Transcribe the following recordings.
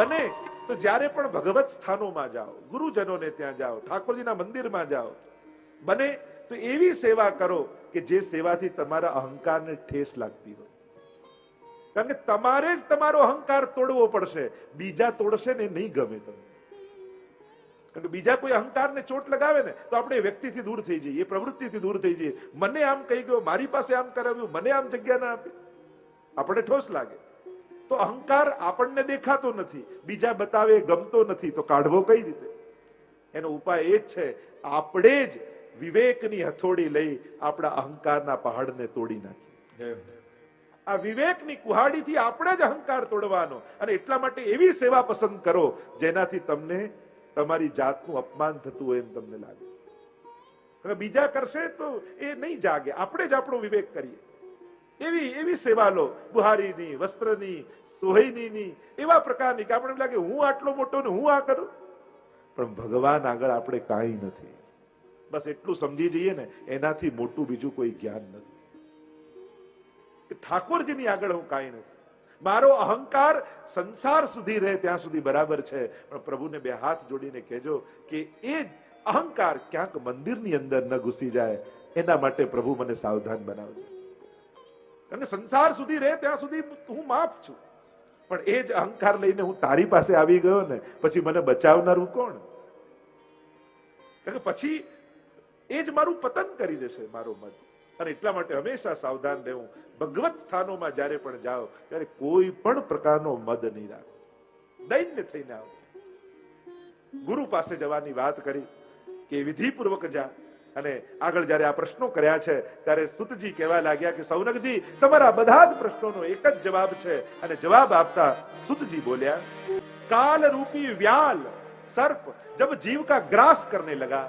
બને, તો જ્યારે પણ ભગવત સ્થાનોમાં જાઓ, ગુરુજનોને ત્યાં જાઓ, ઠાકોરજીના મંદિરમાં જાઓ, બને, તો એવી સેવા કરો કે જે સેવાથી તમારા અહંકારને ઠેસ લાગતી હોય. કારણ કે તમારે જ તમારો અહંકાર તોડવો પડશે. બીજા તોડશે ને નહીં ગમે તમને. કારણ કે બીજા કોઈ અહંકારને ચોટ લગાવે ને, તો આપણે વ્યક્તિથી દૂર થઈ જઈએ, એ પ્રવૃત્તિથી દૂર થઈ જઈએ. મને આમ કહી ગયો, મારી પાસે આમ કરાવ્યું, મને આમ જગ્યા ના આપી. આપણે ઠોસ લાગે. તો અહંકાર આપણને દેખાતો નથી બીજા બતાવે ગમતો નથી તો કાઢવો કઈ રીતે? એનો ઉપાય એ જ છે આપણે જ વિવેકની હથોડી લઈ આપણા અહંકારના પહાડને તોડી નાખીએ. આ વિવેકની કુહાડીથી આપણે જ અહંકાર તોડવાનો અને એટલા માટે એવી સેવા પસંદ કરો જેનાથી તમને તમારી જાતનું અપમાન થતું હોય એમ તમને લાગે. હવે બીજા કરશે તો એ નહીં જાગે આપણે જ આપણો વિવેક કરીએ. એવી એવી સેવા લો બુહારીની વસ્ત્રની સોહૈનીની એવા પ્રકારની કે આપણે લાગે, હું આટલો મોટો ને હું આ કરું? પણ ભગવાન આગળ આપણે કાંઈ નથી. બસ એટલું સમજી જઈએ ને, એનાથી મોટું બીજું કોઈ જ્ઞાન નથી. ઠાકોરજીની આગળ હું કાંઈ નથી. મારો અહંકાર સંસાર સુધી રહે ત્યાં સુધી બરાબર છે. પણ પ્રભુને બે હાથ જોડીને કહેજો કે એ અહંકાર ક્યાંક મંદિરની અંદર ન ઘૂસી જાય. એના માટે પ્રભુ મને સાવધાન બનાવજો. અને સંસાર સુધી રહે ત્યાં સુધી હું માફ છું. પણ એ જ અહંકાર લઈને હું તારી પાસે આવી ગયો ને, પછી મને બચાવનારું કોણ? પછી એ જ મારું પતન કરી દેશે મારો મત અને એટલા માટે હંમેશા સાવધાન રહેવું. ભગવત સ્થાનોમાં જ્યારે પણ જાઓ, ત્યારે કોઈ પણ પ્રકારનો મદ નહીં રાખો. દૈન્ય થઈને આવો. ગુરુ પાસે જવાની વાત કરી કે વિધિપૂર્વક જા. અને આગળ જ્યારે આ પ્રશ્નો કર્યા છે ત્યારે સુતજી કહેવા લાગ્યા કે સૌનકજી તમારા બધા જ પ્રશ્નોનો એક જ જવાબ છે અને જવાબ આપતા સુતજી બોલ્યા काल रूपी व्याल सर्प जब जीव का ग्रास करने लगा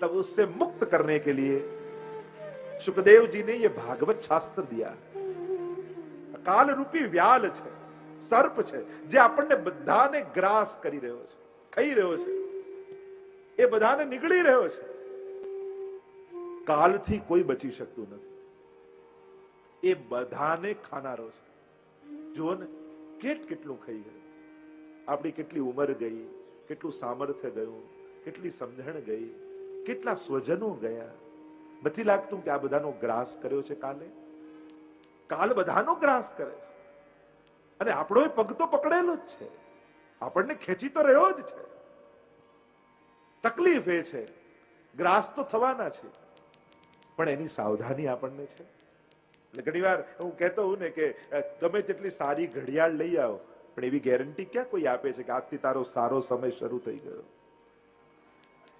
तब उससे मुक्त करने के लिए सुखदेव जी ने ये भागवत शास्त्र दिया है કાલ રૂપી વ્યાલ છે સર્પ છે જે આપણને બધાને ગ્રાસ કરી રહ્યો છે ખાઈ રહ્યો છે એ બધાને નીકળી રહ્યો છે કાલથી કોઈ બચી શકતું નથી. એ બધાને ખાનારો છે. જુઓ ને, કેટ કેટલું ખાઈ ગયું. આપણી કેટલી ઉંમર ગઈ, કેટલું સામર્થ્ય ગયું, કેટલી સમજણ ગઈ, કેટલા સ્વજનો ગયા. નથી લાગતું કે આ બધાનો ગ્રાસ કર્યો છે કાલે? કાલ બધાનો ગ્રાસ કરે છે. અને આપણો પગ તો પકડેલો જ છે. આપણને ખેંચી તો રહ્યો જ છે. તકલીફ એ છે. ગ્રાસ તો થવાના છે. પણ એની સાવધાની આપણને છે. એટલે ઘણી વાર હું કહેતો હું ને કે તમે તેટલી સારી ઘડિયાળ લઈ આવો, પણ એવી ગેરંટી ક્યાં કોઈ આપે છે કે આજથી તારો સારો સમય શરૂ થઈ ગયો?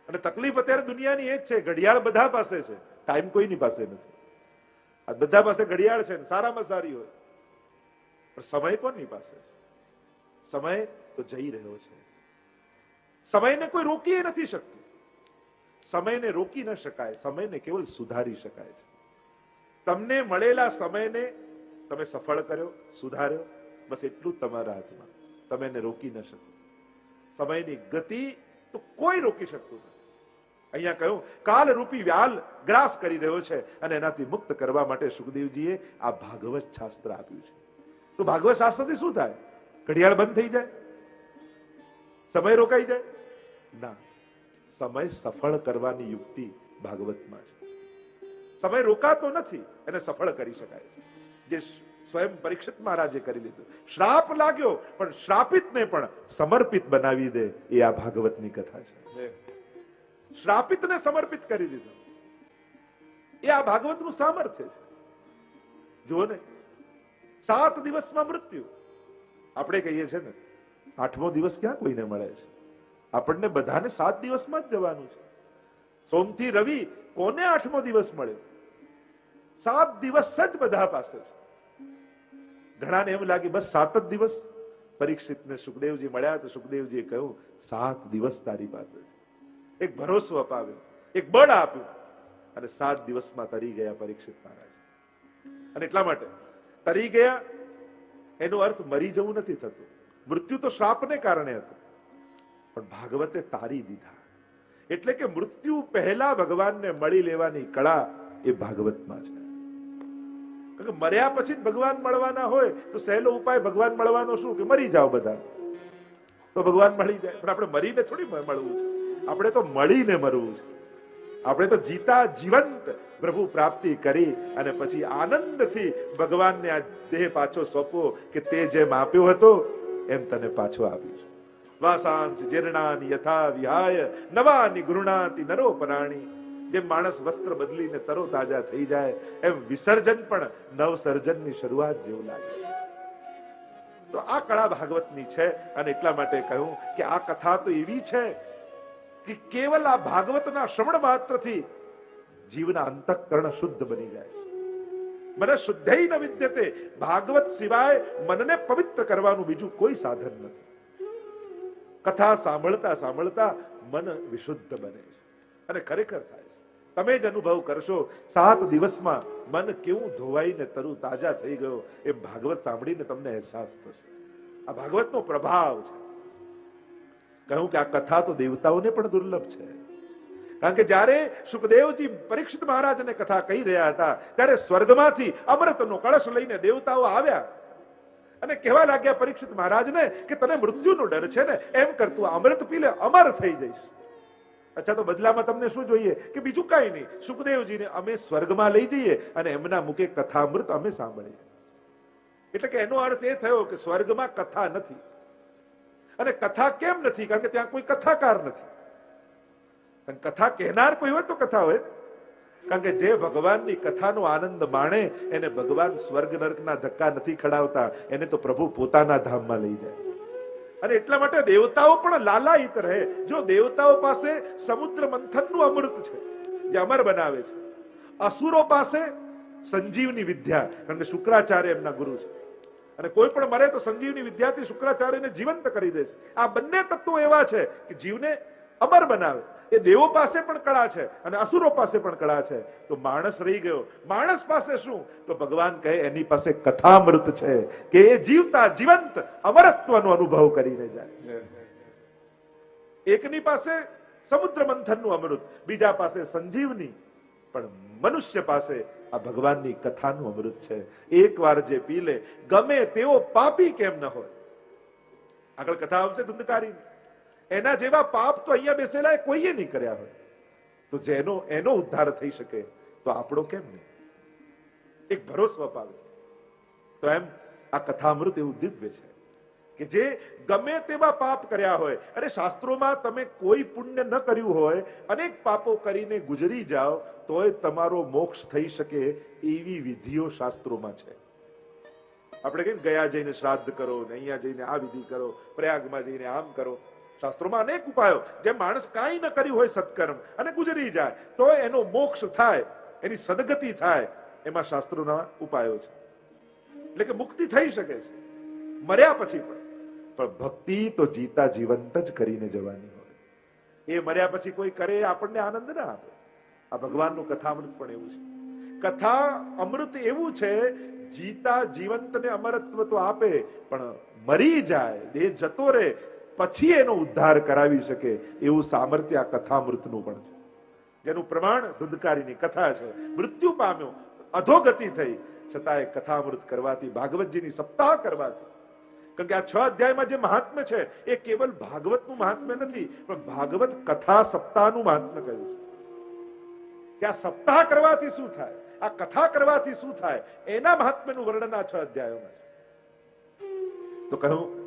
અને તકલીફ અત્યારે દુનિયાની એ જ છે, ઘડિયાળ બધા પાસે છે. ટાઈમ કોઈની પાસે નથી. આ બધા પાસે ઘડિયાળ છે સારામાં સારી હોય. પણ સમય કોની પાસે છે? સમય તો જઈ રહ્યો છે. સમયને કોઈ રોકી નથી શકતું. સમયને રોકી ન શકાય, સમયને કેવલ સુધારી શકાય છે. તમને મળેલા સમયને તમે સફળ કર્યો, સુધાર્યો, બસ એટલું તમારા હાથમાં. તમે એને રોકી ન શકો. સમયની ગતિ તો કોઈ રોકી શકતું નથી. અહીંયા કહ્યું કાલ રૂપી વ્યાલ ગ્રાસ કરી રહ્યો છે અને એનાથી મુક્ત કરવા માટે સુખદેવજીએ આ ભાગવત શાસ્ત્ર આપ્યું છે. તો ભાગવત શાસ્ત્રથી શું થાય? ઘડિયાળ બંધ થઈ જાય? સમય રોકાઈ જાય? ના. સમય સફળ કરવાની યુક્તિ ભાગવતમાં છે. સમય રોકાતો નથી એને સફળ કરી શકાય છે. જે સ્વયં પરીક્ષિત મહારાજે કરી લીધું. શ્રાપ લાગ્યો પણ શ્રાપિતને પણ સમર્પિત બનાવી દે એ આ ભાગવતની કથા છે. શ્રાપિતને સમર્પિત કરી દીધો. એ આ ભાગવતનું સામર્થ્ય છે. જુઓ ને સાત દિવસમાં મૃત્યુ. આપણે કહીએ છીએ ને આઠમો દિવસ ક્યાં કોઈને મળે છે? આપણને બધાને સાત દિવસમાં જ જવાનું છે. સોમથી રવિ કોને આઠમો દિવસ મળ્યો સાત દિવસ જ બધા પાસે છે. ઘણાને એમ લાગે, બસ સાત જ દિવસ. પરીક્ષિતને સુખદેવજી મળ્યા તો સુખદેવજીએ કહ્યું, સાત દિવસ તારી પાસે છે. એક ભરોસો અપાવ્યો, એક બળ આપ્યું અને સાત દિવસમાં તરી ગયા પરીક્ષિત મહારાજ. અને એટલા માટે તરી ગયા, એનો અર્થ મરી જવું નથી થતું. મૃત્યુ તો શ્રાપને કારણે હતું. પણ ભાગવતે તારી દીધા. એટલે કે મૃત્યુ પહેલા ભગવાનને મળી લેવાની કળા એ ભાગવતમાં છે. મર્યા પછી ભગવાન મળવાના હોય, તો સહેલો ઉપાય ભગવાન મળવાનો શું? કે મરી જાઓ બધા. તો ભગવાન મળી જાય. પણ આપણે મરીને થોડી મળવું છે. આપણે તો મળીને મરવું છે. આપણે તો જીતા જીવંત પ્રભુ પ્રાપ્તિ કરી અને પછી આનંદથી ભગવાનને આ દેહ પાછો સોંપવો કે તે જેમ આપ્યો હતો, એમ તને પાછો આપીશ. વાસાંશ જીર્ણાની યથા વિહાય, નવાની ગૃણાતિ નરો પરાણી જેમ માણસ વસ્ત્ર બદલીને તરો તાજા થઈ જાય, એમ વિસર્જન પણ નવસર્જનની શરૂઆત જેવું લાગે. તો આ કળા ભાગવતની છે, અને એટલા માટે કહ્યું કે આ કથા તો એવી છે કે કેવલ આ ભાગવતના શ્રવણ માત્રથી જીવના અંતઃકરણ શુદ્ધ બની જાય. મને શુદ્ધઈ ન વિદ્યતે. ભાગવત સિવાય મનને પવિત્ર કરવાનું બીજું કોઈ સાધન નથી. કથા સાંભળતા સાંભળતા મન વિશુદ્ધ બને છે. અને ખરેખર થાય છે. તમે જ અનુભવ કરશો, સાત દિવસમાં મન કેવું ધોવાઈને તરુ તાજા થઈ ગયો એ ભાગવત સાંભળીને તમને અહેસાસ થશે. આ ભાગવતનો પ્રભાવ છે. કહ્યું કે આ કથા તો દેવતાઓને પણ દુર્લભ છે. કારણ કે જ્યારે સુખદેવજી પરીક્ષિત મહારાજને કથા કહી રહ્યા હતા, ત્યારે સ્વર્ગમાંથી અમૃતનો કળશ લઈને દેવતાઓ આવ્યા. અને કહેવા લાગ્યા પરીક્ષિત મહારાજને કે તને મૃત્યુનો ડર છે ને, એમ કરતું અમૃત પી લે અમર થઈ જઈશ. અચ્છા, તો બદલામાં તમને શું જોઈએ? કે બીજું કાંઈ નહીં. સુખદેવજીને અમે સ્વર્ગમાં લઈ જઈએ અને એમના મુખે કથામૃત અમે સાંભળીએ. એટલે કે એનો અર્થ એ થયો કે સ્વર્ગમાં કથા નથી. અને કથા કેમ નથી? કારણ કે ત્યાં કોઈ કથાકાર નથી. કથા કહેનાર કોઈ હોય તો કથા હોય. કારણ કે જે ભગવાનની કથાનો આનંદ માણે, એને ભગવાન સ્વર્ગ નર્કના ધક્કા નથી ખડાવતા, એને તો પ્રભુ પોતાના ધામમાં લઈ જાય. અને એટલા માટે દેવતાઓ પણ લાલાયિત રહે. જો દેવતાઓ પાસે સમુદ્ર મંથનનું અમૃત છે, જે અમર બનાવે છે, અસુરો પાસે સંજીવની વિદ્યા, કારણ કે શુક્રાચાર્ય એમના ગુરુ છે. અને કોઈ પણ મરે તો સંજીવની વિદ્યાથી શુક્રાચાર્યને જીવંત કરી દે છે. આ બંને તત્વો એવા છે કે જીવને અમર બનાવે. એ દેવો પાસે પણ કળા છે અને અસુરો પાસે પણ કળા છે. તો માણસ રહી ગયો. માણસ પાસે શું? તો ભગવાન કહે, એની પાસે કથામૃત છે કે એ જીવતા જીવંત અમરત્વનો અનુભવ કરીને જાય. એકની પાસે સમુદ્ર મંથનનું અમૃત, બીજા પાસે સંજીવની, પણ મનુષ્ય પાસે આ ભગવાનની કથાનું અમૃત છે. એકવાર જે પી લે, ગમે તેવો પાપી કેમ ન હોય? આગળ કથા આવશે ધુંધકારી એના જેવા પાપ તો અહીંયા બેસેલા કોઈએ નહીં કર્યા હોય. તો જેનો, એનો ઉદ્ધાર થઈ શકે તો આપણો કેમ નહીં? એક ભરોસો અપાવે. તો એમ આ કથામૃત એવું દિવ્ય છે કે જે ગમે તેવા પાપ કર્યા હોય, અરે શાસ્ત્રોમાં તમે કોઈ પુણ્ય ન કર્યું હોય, અનેક પાપો કરીને ગુજરી જાઓ, તોય તમારો મોક્ષ થઈ શકે એવી વિધિઓ શાસ્ત્રોમાં છે. આપણે કેમ ગયા જઈને શ્રાદ્ધ કરો ને અહીંયા જઈને આ વિધિ કરો, પ્રયાગમાં જઈને આમ કરો? શાસ્ત્રોમાં અનેક ઉપાયો જે માણસ કાંઈ ન કર્યું હોય સત્કર્મ અને ગુજરી જાય, તો એનો મોક્ષ થાય, એની સદગતિ થાય, એમાં શાસ્ત્રોના ઉપાયો છે. એટલે કે મુક્તિ થઈ શકે છે. મર્યા પછી પણ. પણ ભક્તિ તો જીતા જીવંત જ કરીને જવાની હોય. એ મર્યા પછી કોઈ કરે આપણને આનંદ ના આપે. આ ભગવાનનું કથામૃત પણ એવું છે. કથા, અમૃત એવું છે, જીતા જીવંતને અમરત્વ તો આપે, પણ મરી જાય, દેહ જતો રહે પછી એનો ઉદ્ધાર કરાવી શકે એવું સામર્થ્ય આ કથામૃતનું પણ છે. જેનું પ્રમાણ ધુંધકારીની કથા છે. મૃત્યુ પામ્યો. અધોગતિ થઈ. છતાં એ કથામૃત કરવાથી, ભાગવતજીની સપ્તાહ કરવાથી. કારણ કે આ છ અધ્યાયમાં જે મહાત્મ્ય છે, એ કેવલ ભાગવતનું મહાત્મ્ય નથી, પણ ભાગવત કથા સપ્તાહનું મહાત્મ્ય કહ્યું છે. કે આ સપ્તાહ કરવાથી શું થાય? આ કથા કરવાથી શું થાય? એના મહાત્મ્યનું વર્ણન આ છ અધ્યાયોમાં છે. તો કહ્યું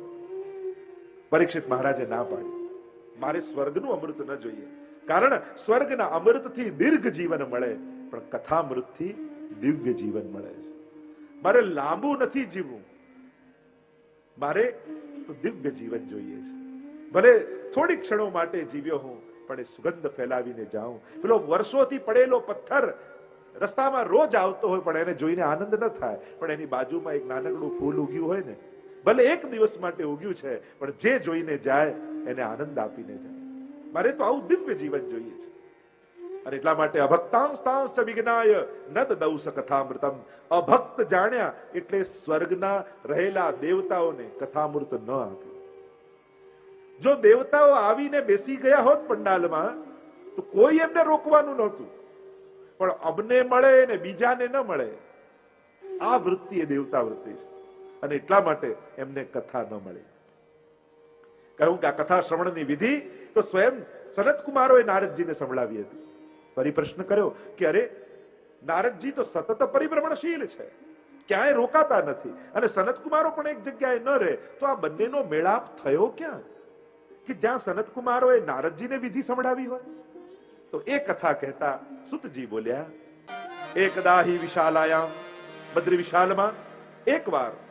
પરીક્ષિત મહારાજે ના પાડી. મારે સ્વર્ગનું અમૃત ન જોઈએ. કારણ સ્વર્ગના અમૃતથી દીર્ઘ જીવન મળે, પણ કથામૃતથી દિવ્ય જીવન મળે છે. મારે લાંબુ નથી જીવવું. મારે તો દિવ્ય જીવન જોઈએ છે. ભલે થોડી ક્ષણો માટે જીવ્યો હું, પણ એ સુગંધ ફેલાવીને જાઉં. પેલો વર્ષોથી પડેલો પથ્થર રસ્તામાં રોજ આવતો હોય, પણ એને જોઈને આનંદ ન થાય. પણ એની બાજુમાં એક નાનકડું ફૂલ ઉગ્યું હોય ને ભલે એક દિવસ માટે ઉગ્યું છે, પણ જે જોઈને જાય, એને આનંદ આપીને જાય. મારે તો આવું દિવ્ય જીવન જોઈએ છે. અને એટલા માટે અભક્તાંશતાંશ વિજ્ઞાય નદ દૌસ કથામૃતમ. અભક્ત જાણ્યા એટલે સ્વર્ગના રહેલા દેવતાઓને કથામૃત ન આપ્યું. જો દેવતાઓ આવીને બેસી ગયા હોત પંડાલમાં, તો કોઈ એમને રોકવાનું નહોતું. પણ અમને મળે ને બીજાને ન મળે. આ વૃત્તિ એ દેવતા વૃત્તિ છે. અને એટલા માટે એમને કથા ન મળી. કહ્યું કે આ કથા શ્રવણની વિધિ, તો સ્વયં સનતકુમારોએ નારદજીને સંભળાવી હતી. ફરી પ્રશ્ન કર્યો કે અરે, નારદજી તો સતત પરિભ્રમણશીલ છે. ક્યાંય રોકાતા નથી. અને સનતકુમારો પણ એક જગ્યાએ ન રહે. તો આ બંનેનો મેળાપ થયો ક્યાં? કે જ્યાં સનત કુમારોએ નારદજીને વિધિ સંભળાવી હોય? તો એ કથા કહેતા સુતજી બોલ્યા, એકદા હિ વિશાલાયામ, બદ્રી વિશાલમાં એકવાર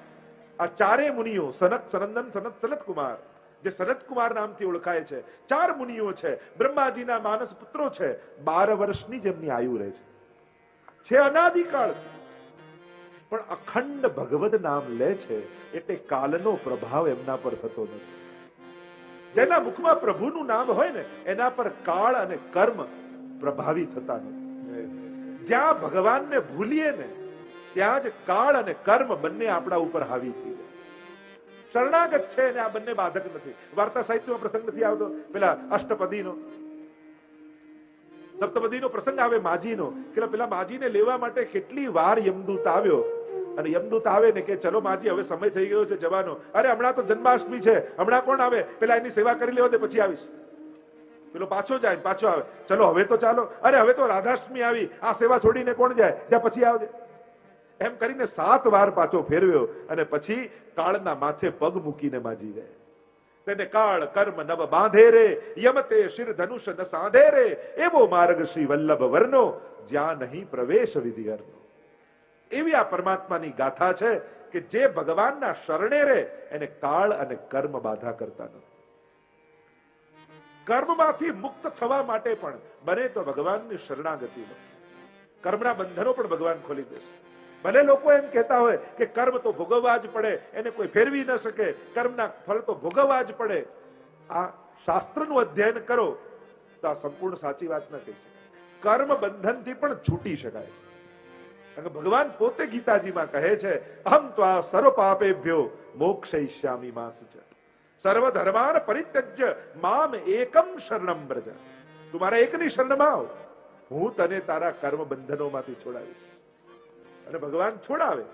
આ ચારે મુનિઓ, સનત સનંદન સનત સનત કુમાર, જે સનત કુમાર નામથી ઓળખાય છે, ચાર મુનિઓ છે, બ્રહ્માજીના માનસ પુત્રો છે, બાર વર્ષની જેમની આયુ રહે છે. છે અનાદિકાળ, પણ અખંડ ભગવદ નામ લે છે, એટલે કાલનો પ્રભાવ એમના પર થતો નથી. જેના મુખમાં પ્રભુનું નામ હોય ને, એના પર કાળ અને કર્મ પ્રભાવી થતા નથી. જ્યાં ભગવાનને ભૂલીએ ને ત્યાં જ કાળ અને કર્મ બંને આપણા ઉપર હાવી થઈ જાય શરણાગત છે અને આ બંને બાધક નથી. વાર્તા સાહિત્યમાં પ્રસંગ નથી આવતો. પેલા અષ્ટપદીનો. સપ્તપદીનો પ્રસંગ આવે માજીનો. કે પેલા માજીને લેવા માટે કેટલી વાર યમદૂત આવ્યો. અને યમદૂત આવે ને કે ચલો માજી, હવે સમય થઈ ગયો છે જવાનો. અરે, હમણાં તો જન્માષ્ટમી છે. હમણાં કોણ આવે? પેલા એની સેવા કરી લેવા દે, પછી આવીશ. પેલો પાછો જાય પાછો આવે. ચલો, હવે તો ચાલો. અરે, હવે તો રાધાષ્ટમી આવી. આ સેવા છોડીને કોણ જાય? જ્યાં પછી આવજે. એમ કરીને સાત વાર પાછો ફેરવ્યો અને પછી કાળના માથે પગ મૂકીને માજી ગયા. તેને કાળ, કર્મ, નવ બાંધે રે, યમતે શિર ધનુષ ન સાંધે રે, એવો માર્ગ શ્રી વલ્લભ વર્ણો, જ્યાં નહીં પ્રવેશ વિધિ અર્નો એવી આ પરમાત્માની ગાથા છે કે જે ભગવાનના શરણે રે, એને કાળ અને કર્મ બાધા કરતા નથી. કર્મમાંથી મુક્ત થવા માટે પણ બને તો ભગવાનની શરણાગતિ કર્મના બંધનો પણ ભગવાન ખોલી દેશે ભલે લોકો એમ કહેતા હોય કે કર્મ તો ભોગવવા જ પડે, એને કોઈ ફેરવી ન શકે. કર્મના ફળ તો ભોગવવા જ પડે. આ શાસ્ત્રનું અધ્યયન કરો તો આ સંપૂર્ણ સાચી વાત ન કહી શકાય. કર્મ બંધનથી પણ છૂટી શકાય ભગવાન પોતે ગીતાજીમાં કહે છે અહમ આ સર્વ પાપેભ્યો મોક્ષયિષ્યામિ માસ છે સર્વ ધર્માન પરિત્યજ્ય, મામ એકમ શરણમ બ્રજ તું મારા એકની શરણમાં આવ. હું તને તારા કર્મ બંધનોમાંથી છોડાવીશ. અને ભગવાન છોડાવે.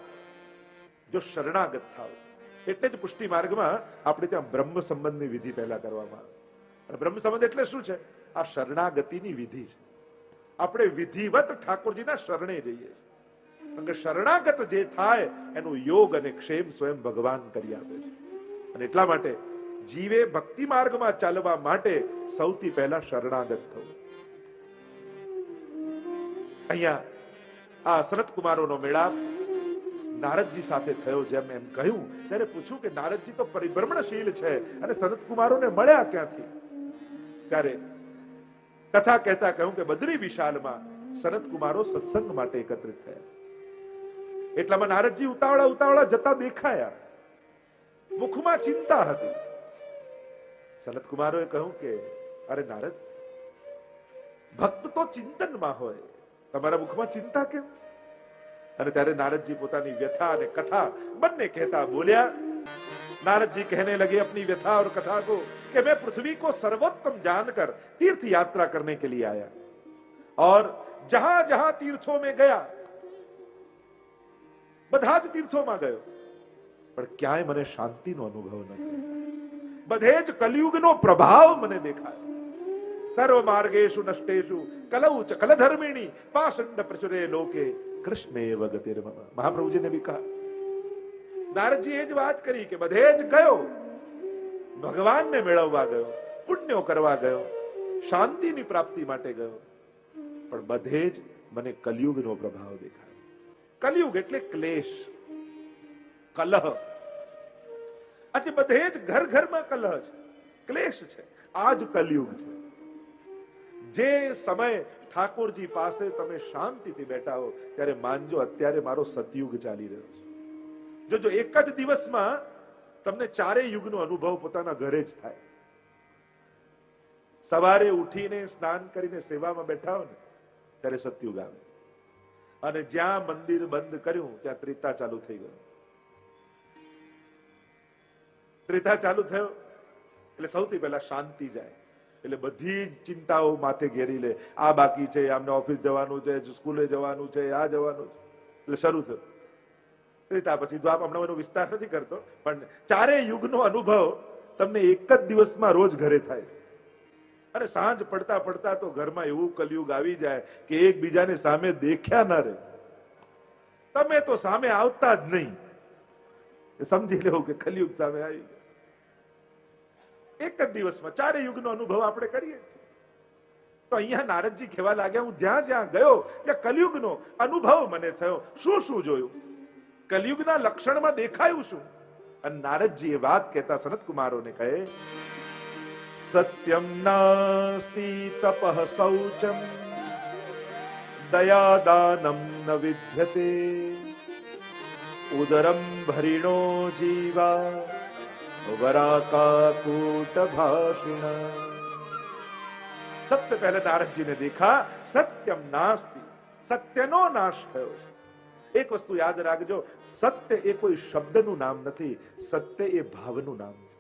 જો શરણાગત થાવ. એટલે જ પુષ્ટિ માર્ગમાં આપણે ત્યાં બ્રહ્મ સંબંધની વિધિ પહેલા કરવામાં અને બ્રહ્મ સંબંધ એટલે શું છે? આ શરણાગતિની વિધિ છે. આપણે વિધિવત ઠાકોરજીના શરણે જઈએ છીએ. શરણાગત જે થાય, એનું યોગ અને ક્ષેમ સ્વયં ભગવાન કરી આપે છે. અને એટલા માટે જીવે ભક્તિ માર્ગમાં ચાલવા માટે સૌથી પહેલા શરણાગત થવું. અહીંયા આ સનત કુમારોનો મેળાપ નારદજી સાથે થયો જેમ એમ કહ્યું. ત્યારે પૂછ્યું કે નારદજી તો પરિભ્રમણશીલ છે અને સનત કુમારોને મળ્યા ક્યાંથી? ત્યારે કથા કહેતા કહ્યું કે બદ્રી વિશાલમાં સનત કુમારો સત્સંગ માટે એકત્રિત થયા. એટલામાં નારદજી ઉતાવળા ઉતાવળા જતા દેખાયા. મુખમાં ચિંતા હતી. સનત કુમારોએ કહ્યું કે અરે નારદ, ભક્ત તો ચિંતનમાં હોય. તમારા મુખમાં ચિંતા કેમ અને ત્યારે નારદજી પોતાની વ્યથા અને કથા બંને કહેતા બોલ્યા नारद जी कहने लगे अपनी व्यथा और कथा को कि मैं पृथ्वी को सर्वोत्तम जानकर तीर्थ यात्रा करने के लिए आया और जहां जहां तीर्थों में गया બધા જ તીર્થોમાં ગયો પણ ક્યાંય મને શાંતિનો અનુભવ ન થયો બધે જ કલયુગનો પ્રભાવ મને દેખાયો સર્વ માર્ગેશુ નષ્ટેશુ કલૌ ચ કલધર્મિણી પાષંડ પ્રચુરે લોકે કૃષ્ણેવ ગતિર્મમ મહાપ્રભુજીને બી કહા નારદજી એ જ વાત કરી કે બધે જ ગયો ભગવાનને મેળવવા ગયો પુણ્યો કરવા ગયો શાંતિની પ્રાપ્તિ માટે ગયો પણ બધે જ મને કલયુગનો પ્રભાવ દેખાય। કલયુગ એટલે ક્લેશ, કલહ। આજે બધે જ ઘર ઘરમાં કલહ છે, ક્લેશ છે, આજ કલયુગ છે। જે સમય ઠાકોરજી પાસે તમે શાંતિથી બેઠા હો, ત્યારે માનજો અત્યારે મારો સતયુગ ચાલી રહ્યો છે. જો જો, એક જ દિવસમાં તમને ચારે યુગનો અનુભવ પોતાના ઘરે જ થાય. સવારે ઉઠીને સ્નાન કરીને સેવામાં બેઠા હો ને ત્યારે સતયુગ આવે. અને જ્યાં મંદિર બંધ કર્યું, ત્યાં ત્રેતા ચાલુ થઈ ગયું ત્રેતા ચાલુ થયો, એટલે સૌથી પહેલા શાંતિ જાય. એટલે બધી જ ચિંતાઓ માથે ઘેરી લે. આ બાકી છે, આમને ઓફિસ જવાનું છે, સ્કૂલે જવાનું છે, આ જવાનું છે. એટલે શરૂ થયું. ત્રેતા પછી દ્વાપ હમણાં એનો વિસ્તાર નથી કરતો, પણ ચારેય યુગનો અનુભવ તમને એક જ દિવસમાં રોજ ઘરે થાય. અને સાંજ પડતા પડતા તો ઘરમાં એવું કલયુગ આવી જાય કે એકબીજાને સામે દેખ્યા ના રહે. તમે તો સામે આવતા જ નહીં. સમજી લેવું કે કલયુગ સામે આવી. એક જ દિવસમાં ચારે યુગનો અનુભવ આપણે કરીએ છીએ. તો અહીંયા નારદજી કહેવા લાગ્યા, હું જ્યાં જ્યાં ગયો, ત્યાં કલયુગનો અનુભવ મને થયો. શું શું જોયું? કલયુગના લક્ષણમાં દેખાયું શું? અને નારદજી એ વાત કહેતા સનત કુમારોને કહે, સત્યમ નાસ્તિ તપઃ શૌચમ દયાદાનમ ન વિદ્યતે ઉદરમ ભરીણો જીવા વરાકાકૂટ ભાષિણ सबसे पहले नारद जी ने देखा सत्यम नास्ति સત્યનો નાશ થયો છે એક વસ્તુ યાદ રાખજો સત્ય એ કોઈ શબ્દનું નામ નથી સત્ય એ ભાવનું નામ છે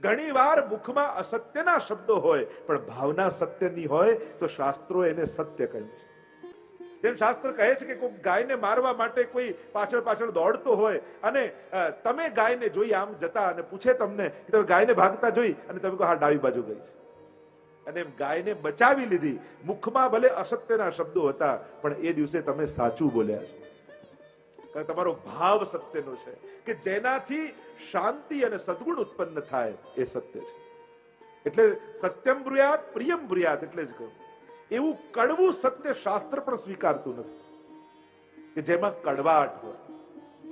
ઘણી વાર મુખમાં અસત્યના શબ્દો હોય પણ ભાવના સત્યની હોય તો શાસ્ત્રો એને સત્ય કહ્યું છે જેમ શાસ્ત્ર કહે છે કે કોઈ ગાયને મારવા માટે કોઈ પાછળ પાછળ દોડતો હોય અને તમે ગાયને જોઈ આમ જતા અને પૂછે તમને કે તમે ગાયને ભાગતા જોઈ અને તમે કહો, હા, ડાબી બાજુ ગઈ અને એમ ગાયને બચાવી લીધી. મુખમાં ભલે અસત્યના શબ્દો હતા, પણ એ દિવસે તમે સાચું બોલ્યા છો. તમારો ભાવ સત્યનો છે કે જેનાથી શાંતિ અને સદગુણ ઉત્પન્ન થાય એ સત્ય છે. એટલે સત્યમ બ્રુયાત, પ્રિયમ બ્રુયાત એટલે જ કહ્યું એવું કડવું સત્ય શાસ્ત્ર પણ સ્વીકારતું નથી. કે જેમાં કડવાટ હોય.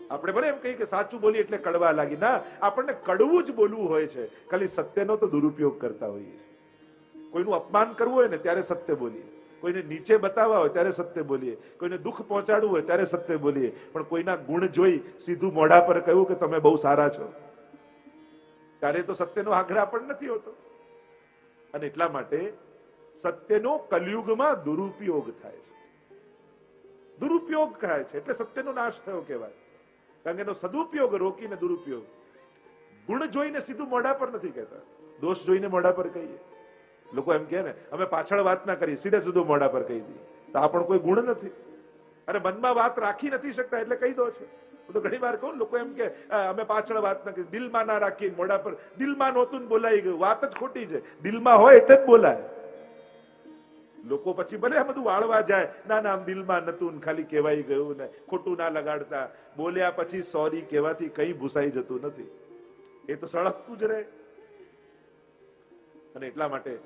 આપણે ભલે એમ કહીએ કે સાચું બોલીએ એટલે કડવા લાગી. ના, આપણને કડવું જ બોલવું હોય છે. ખાલી સત્યનો તો દુરુપયોગ કરતા હોઈએ છીએ. કોઈનું અપમાન કરવું હોય ને ત્યારે સત્ય બોલીએ. કોઈને નીચે બતાવવા હોય ત્યારે સત્ય બોલીએ. કોઈને દુઃખ પહોંચાડવું હોય ત્યારે સત્ય બોલીએ. પણ કોઈના ગુણ જોઈ સીધું મોઢા પર કહ્યું કે તમે બહુ સારા છો. ત્યારે તો સત્યનો આગ્રહ પણ નથી હોતો. અને એટલા માટે સત્યનો કલયુગમાં દુરુપયોગ થાય છે. દુરુપયોગ કહે છે, એટલે સત્યનો નાશ થયો કહેવાય. કારણ કે એનો સદુપયોગ રોકીને દુરુપયોગ. ગુણ જોઈને સીધું મોઢા પર નથી કહેતા. દોષ જોઈને મોઢા પર કહીએ. લોકો એમ કહે ને, અમે પાછળ વાત ના કરીએ, સીધે સીધું મોઢા પર કહી દઈએ. તો આ પણ કોઈ ગુણ નથી. અરે મનમાં વાત રાખી નથી શકતા, એટલે કહી દો છો. હું તો ઘણી વાર કહું લોકો એમ કે અમે પાછળ વાત ના કરી દિલમાં ના રાખીને મોઢા પર. દિલમાં નહોતું બોલાઈ ગયું, વાત જ ખોટી છે. દિલમાં હોય એટલે જ બોલાય. લોકો પછી ભલે બધું વાળવા જાય ના ના દિલમાં નતું ખાલી કહેવાય ગયું ને, ખોટું ના લગાડતા. બોલ્યા પછી સોરી કહેવાથી કઈ ભૂસાઈ જતું નથી. એ તો સળગતું જ રહે. અને એટલા માટે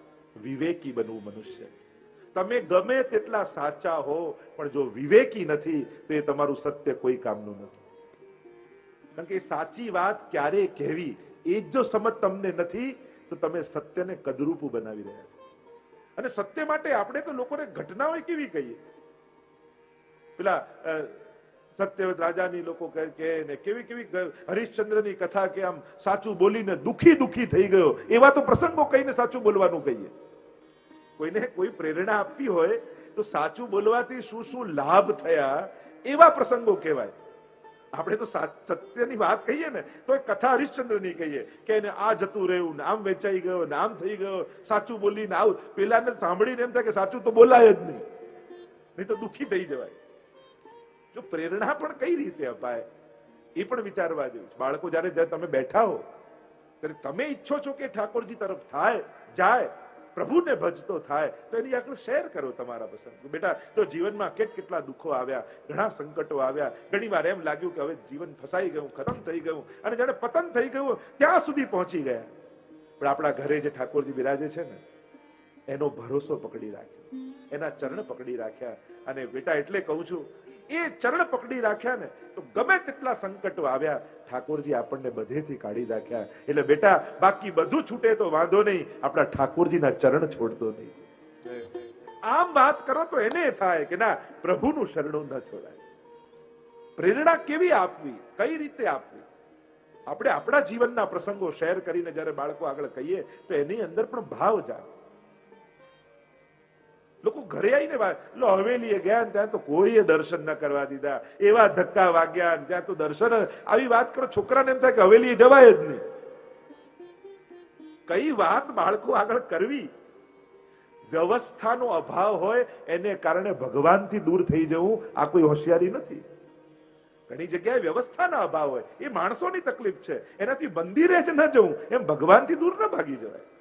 વિવેકી બનવું મનુષ્ય. તમે ગમે તેટલા સાચા હો, પણ જો વિવેકી નથી, તો એ તમારું સત્ય કોઈ કામનું નથી. કારણ કે સાચી વાત ક્યારે કહેવી, એ જ જો સમજ તમને નથી, તો તમે સત્યને કદરૂપું બનાવી રહ્યા છો. અને સત્ય માટે આપણે તો લોકોને ઘટનાઓ કેવી કહીએ? પેલા સત્યવત રાજાની લોકો કહે ને કેવી કેવી હરિશ્ચંદ્રની કથા કે આમ સાચું બોલીને દુખી દુખી થઈ ગયો. એવા તો પ્રસંગો કહીને સાચું બોલવાનું કહીએ. કોઈને કોઈ પ્રેરણા આપવી હોય તો સાચું બોલવાથી શું શું લાભ થયા એવા પ્રસંગો કહેવાય. આપણે તો સત્યની વાત કહીએ ને, તો એ કથા હરિશ્ચંદ્રની કહીએ કે એને આ જતું રહ્યું નામ વેચાઈ ગયો નામ થઈ ગયો, સાચું બોલીને આવું. પેલાને સાંભળીને એમ થાય કે સાચું તો બોલાય જ નહીં. નહીં તો દુખી થઈ જવાય. જો પ્રેરણા પણ કઈ રીતે અપાય? એ પણ વિચારવા જેવું બાળકો, જ્યારે જ્યારે તમે બેઠા હો, ત્યારે તમે ઈચ્છો છો કે ઠાકોરજી તરફ થાય, જાય પ્રભુને ભજતો થાય, તો એની આગળ શેર કરો તમારા પ્રસંગ. બેટા, તો જીવનમાં કેટ કેટલા દુઃખો આવ્યા, ઘણા સંકટો આવ્યા. ઘણી વાર એમ લાગ્યું કે હવે જીવન ફસાઈ ગયું, ખતમ થઈ ગયું. અને જાણે પતન થઈ ગયું, ત્યાં સુધી પહોંચી ગયા. પણ આપણા ઘરે જે ઠાકોરજી બિરાજે છે ને, એનો ભરોસો પકડી રાખ્યો. એના ચરણ પકડી રાખ્યા. અને બેટા, એટલે કહું છું એ ચરણ પકડી રાખ્યા ને, તો ગમે તેટલા સંકટો આવ્યા, ઠાકોરજી આપણને બધેથી કાઢી રાખ્યા. એટલે બેટા, બાકી બધું છૂટે તો વાંધો નહીં, આપણા ઠાકોરજીના ચરણ છોડતો નહીં. આમ વાત કરો તો એને થાય કે ના, પ્રભુનું શરણું ન છોડાય. પ્રેરણા કેવી આપવી? કઈ રીતે આપવી? આપણે આપણા જીવનના પ્રસંગો શેર કરીને જ્યારે બાળકો આગળ કહીએ, તો એની અંદર પણ ભાવ જાય લોકો ઘરે આવીને વાત લો હવેલીએ ગયા ને ત્યાં તો કોઈએ દર્શન ન કરવા દીધા. એવા ધક્કા વાગ્યા ને ત્યાં તો દર્શન આવી વાત કરો, છોકરાને એમ થાય કે હવેલીએ જવાય જ નહીં. કઈ વાત બાળકો આગળ કરવી? વ્યવસ્થાનો અભાવ હોય, એને કારણે ભગવાનથી દૂર થઈ જવું આ કોઈ હોશિયારી નથી. ઘણી જગ્યાએ વ્યવસ્થાના અભાવ હોય. એ માણસોની તકલીફ છે. એનાથી મંદિરે જ ન જવું. એમ ભગવાનથી દૂર ન ભાગી જવાય.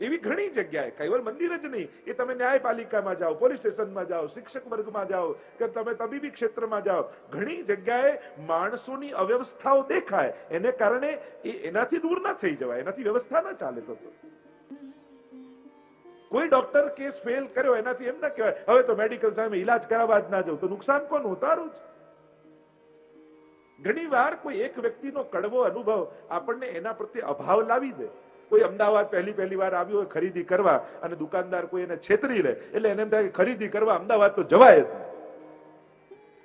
એવી ઘણી જગ્યાએ, કેવલ મંદિર જ નહીં એ તમે ન્યાયપાલિકામાં જાઓ, પોલીસ સ્ટેશનમાં જાઓ, શિક્ષક વર્ગમાં જાઓ, કે તમે તબીબી ક્ષેત્રમાં જાઓ. ઘણી જગ્યાએ માણસોની અવ્યવસ્થાઓ દેખાય. એને કારણે એ એનાથી દૂર ના થઈ જવાય, એનાથી વ્યવસ્થા ના ચાલે તો. કોઈ ડોક્ટર કેસ ફેલ કર્યો, એનાથી એમ ના કહેવાય, હવે તો મેડિકલ સામે ઈલાજ કરાવવા જ ના જવું તો નુકસાન કોણ ઉતારું જ. ઘણી વાર કોઈ એક વ્યક્તિનો કડવો અનુભવ આપણને એના પ્રત્યે અભાવ લાવી દે. કોઈ અમદાવાદ પહેલી પહેલી વાર આવ્યું હોય ખરીદી કરવા અને દુકાનદાર કોઈ એને છેતરી લે, એટલે એને એમ થાય કે ખરીદી કરવા અમદાવાદ તો જવાય જ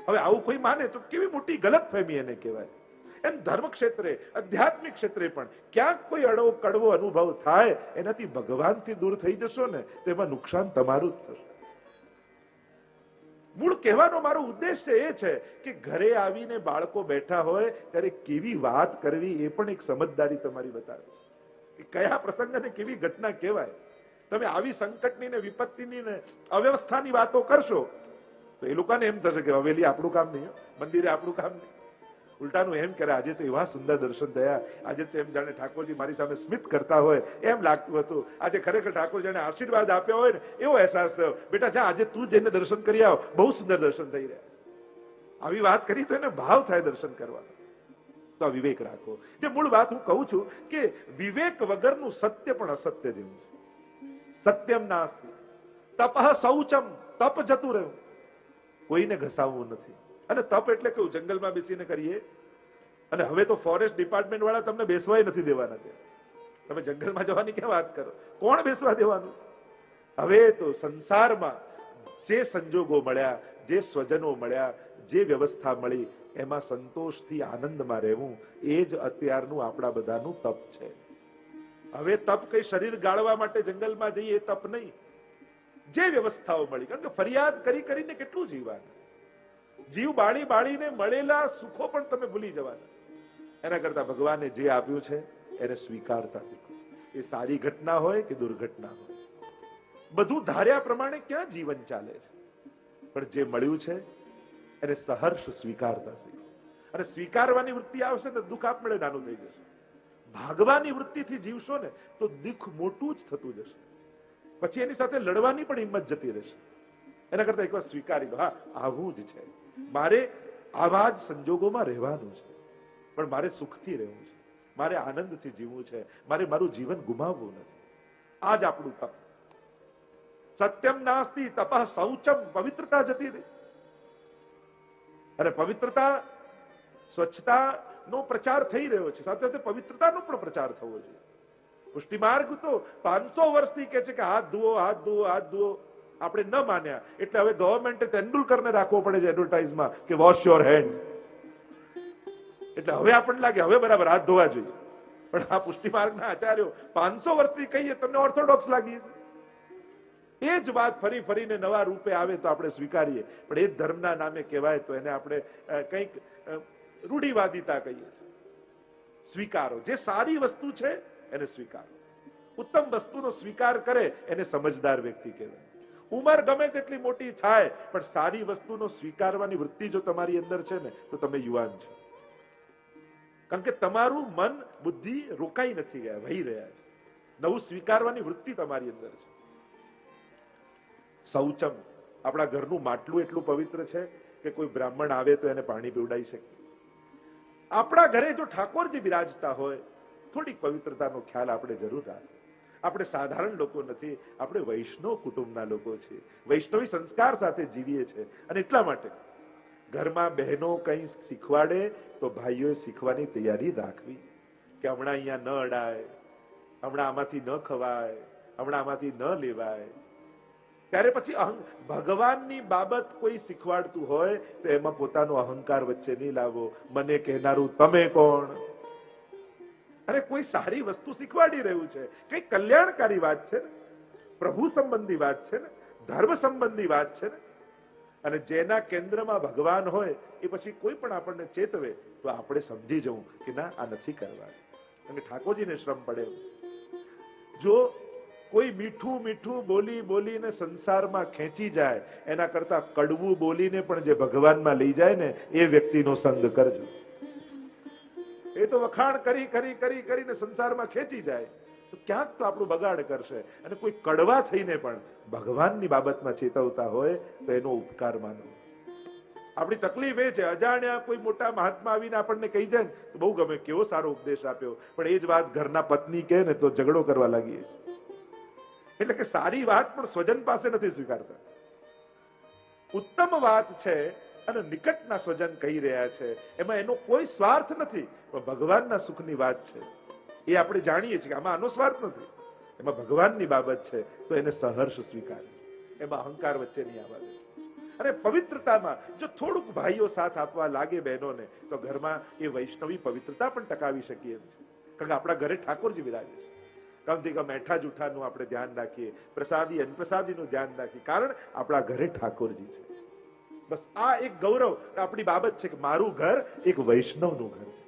હવે આવું કોઈ માને તો કેવી મોટી ગલત ફહેમી એને કહેવાય. એમ ધર્મ ક્ષેત્રે આધ્યાત્મિક ક્ષેત્રે પણ ક્યાંક કોઈ અડવો કડવો અનુભવ થાય, એનાથી ભગવાનથી દૂર થઈ જશો ને તેમાં નુકસાન તમારું જ થશે. મૂળ કહેવાનો મારો ઉદ્દેશ એ છે કે ઘરે આવીને બાળકો બેઠા હોય, ત્યારે કેવી વાત કરવી એ પણ એક સમજદારી તમારી બતાવે કે કયા પ્રસંગને કેવી ઘટના કહેવાય? તમે આવી સંકટની ને વિપત્તિની ને અવ્યવસ્થાની વાતો કરશો, તો એ લોકોને એમ થશે કે હવેલી આપણું કામ નહીં મંદિરે આપણું કામ નહીં. ઉલટાનું એમ કરે આજે તો એવા સુંદર દર્શન થયા. આજે તો એમ જાણે ઠાકોરજી મારી સામે સ્મિત કરતા હોય. એમ લાગતું હતું. આજે ખરેખર ઠાકોર જાણે આશીર્વાદ આપ્યો હોય ને, એવો અહેસાસ થયો. બેટા, જા, આજે તું જઈને દર્શન કરી આવ. બહુ સુંદર દર્શન થઈ રહ્યા. આવી વાત કરી તો એને ભાવ થાય દર્શન કરવાનો તો વિવેક રાખો. જે મૂળ વાત હું કહું છું કે વિવેક વગરનું સત્ય પણ અસત્ય જેવું છે. સત્યમ નાસ્તિ. તપ શૌચમ. તપ જતું રહ્યું. કોઈને ઘસાવવું નથી. અને તપ એટલે કેવું? જંગલમાં બેસીને કરીએ. અને હવે તો ફોરેસ્ટ ડિપાર્ટમેન્ટ વાળા તમને બેસવાય નથી દેવાના છે તમે જંગલમાં જવાની ક્યાં વાત કરો? કોણ બેસવા દેવાનું હવે તો સંસારમાં જે સંજોગો મળ્યા, જે સ્વજનો મળ્યા જે વ્યવસ્થા મળી, એમાં સંતોષથી આનંદમાં રહેવું, એ જ અત્યારનું આપણા બધાનું તપ છે. હવે તપ કઈ શરીર ગાળવા માટે જંગલમાં જઈએ તપ નહીં. જે વ્યવસ્થાઓ મળી, કારણ કે ફરિયાદ કરી કરીને કેટલું જીવવાનું. જીવ બાળી બાળીને મળેલા સુખો પણ તમે ભૂલી જવાના. એના કરતા ભગવાને જે આપ્યું છે, એને સ્વીકારતા શીખો. એ સારી ઘટના હોય કે દુર્ઘટના હોય? બધું ધાર્યા પ્રમાણે ક્યાં જીવન ચાલે છે? પણ જે મળ્યું છે એને સહર્ષ સ્વીકારતા શીખો અને સ્વીકારવાની વૃત્તિ આવશે ને દુઃખ આપમેળે નાનું થઈ જશે. ભાગવાની વૃત્તિથી જીવશો ને તો દુઃખ મોટું જ થતું જશે. પછી એની સાથે લડવાની પણ હિંમત જતી રહેશે. એના કરતા એકવાર સ્વીકારી લો, હા, આવું જ છે. મારે આવા જ સંજોગોમાં રહેવાનું છે. પણ મારે સુખથી રહેવું છે. મારે આનંદથી જીવવું છે. મારે મારું જીવન ગુમાવવું નથી. આ જ આપણું તપ. સત્યમ નાસ્તી તપઃ શૌચમ પવિત્રતા જતી રહી. અને પવિત્રતા, સ્વચ્છતા નો પ્રચાર થઈ રહ્યો છે. સાથે સાથે પવિત્રતાનો પણ પ્રચાર થવો જોઈએ. પુષ્ટિ માર્ગ તો પાંચસો વર્ષથી કે છે કે હાથ ધુઓ હાથ ધુઓ હાથ ધુઓ. આપણે ન માન્યા. એટલે હવે ગવર્મેન્ટે તેંડુલકરને રાખવો પડે છે એડવર્ટાઇઝમાં કે વોશ યોર હેન્ડ એટલે હવે આપણને લાગે, હવે બરાબર હાથ ધોવા જોઈએ. પણ આ પુષ્ટિમાર્ગના આચાર્યો પાંચસો વર્ષથી કહીએ, તમને ઓર્થોડોક્સ લાગીએ છે. એ જ વાત ફરી ફરીને નવા રૂપે આવે તો આપણે સ્વીકારીએ. પણ એ ધર્મના નામે કહેવાય તો એને આપણે કંઈક રૂઢિવાદિતા કહીએ છીએ. સ્વીકારો. જે સારી વસ્તુ છે, એને સ્વીકારો. ઉત્તમ વસ્તુનો સ્વીકાર કરે, એને સમજદાર વ્યક્તિ કહેવાય. ઉંમર ગમે તેટલી મોટી થાય, પણ સારી વસ્તુનો સ્વીકારવાની વૃત્તિ જો તમારી અંદર છે ને, તો તમે યુવાન છો. કારણ કે તમારું મન, બુદ્ધિ રોકાઈ નથી ગયા, વહી રહ્યા છે. નવું સ્વીકારવાની વૃત્તિ તમારી અંદર છે. શૌચમ. આપણા ઘરનું માટલું એટલું પવિત્ર છે કે કોઈ બ્રાહ્મણ આવે તો એને પાણી પીવડાવી શકે. આપણા ઘરે જો ઠાકોરજી બિરાજતા હોય, થોડીક પવિત્રતાનો ખ્યાલ આપણે જરૂર રાખીએ. આપણે સાધારણ લોકો નથી, આપણે વૈષ્ણવ કુટુંબના લોકો છીએ. વૈષ્ણવી સંસ્કાર સાથે જીવીએ છીએ. અને એટલા માટે ઘરમાં બહેનો કંઈ શીખવાડે તો ભાઈઓએ શીખવાની તૈયારી રાખવી. કે હમણાં અહીંયા ન અડાય, હમણાં આમાંથી ન ખવાય, હમણાં આમાંથી ન લેવાય. ત્યારે પછી ભગવાનની બાબત કોઈ શીખવાડતું હોય તો એમાં પોતાનો અહંકાર વચ્ચે નહીં લાવો મને કહેનારું તમે કોણ? અને કોઈ સારી વસ્તુ શીખવાડી રહ્યું છે. કઈ કલ્યાણકારી વાત છે ને? પ્રભુ સંબંધી વાત છે ને? ધર્મ સંબંધી વાત છે ને? અને જેના કેન્દ્રમાં ભગવાન હોય, એ પછી કોઈ પણ આપણને ચેતવે, તો આપણે સમજી જવું કે ના, આ નથી કરવા અને ઠાકોરજીને શ્રમ પડે જો કોઈ મીઠું મીઠું બોલી બોલીને સંસારમાં ખેંચી જાય, એના કરતા કડવું બોલીને પણ જે ભગવાનમાં લઈ જાય ને, એ વ્યક્તિનો સંગ કરજો. એ તો વખાણ કરી કરી કરી, કરીને સંસારમાં ખેંચી જાય. તો ક્યાંક તો આપણું બગાડ કરશે. અને કોઈ કડવા થઈને પણ ભગવાનની બાબતમાં ચેતવતા હોય, તો એનો ઉપકાર માનો આપણી તકલીફ એ છે, અજાણ્યા કોઈ મોટા મહાત્મા આવીને આપણને કહી જાય ને, તો બહુ ગમે, કેવો સારો ઉપદેશ આપ્યો. પણ એ જ વાત ઘરના પત્ની કહે ને, તો ઝઘડો કરવા લાગીએ. એટલે કે સારી વાત પણ સ્વજન પાસે નથી સ્વીકારતા. ઉત્તમ વાત છે અને નિકટના સ્વજન કહી રહ્યા છે. એમાં એનો કોઈ સ્વાર્થ નથી, પણ ભગવાનના સુખની વાત છે. એ આપણે જાણીએ છીએ કે આમાં આનો સ્વાર્થ નથી. એમાં ભગવાનની બાબત છે, તો એને સહર્ષ સ્વીકારે. એમાં અહંકાર વચ્ચે નહીં આવવા અને પવિત્રતામાં જો થોડુંક ભાઈઓ સાથ આપવા લાગે બહેનોને, તો ઘરમાં એ વૈષ્ણવી પવિત્રતા પણ ટકાવી શકીએ એમ છે. કારણ કે આપણા ઘરે ઠાકોરજી વિરાજે છે. કમથી કમ એઠા જૂઠાનું આપણે ધ્યાન રાખીએ, પ્રસાદી, અનપ્રસાદીનું ધ્યાન રાખીએ. કારણ આપણા ઘરે ઠાકોરજી છે. બસ આ એક ગૌરવ, આપણી બાબત છે કે મારું ઘર એક વૈષ્ણવનું ઘર છે.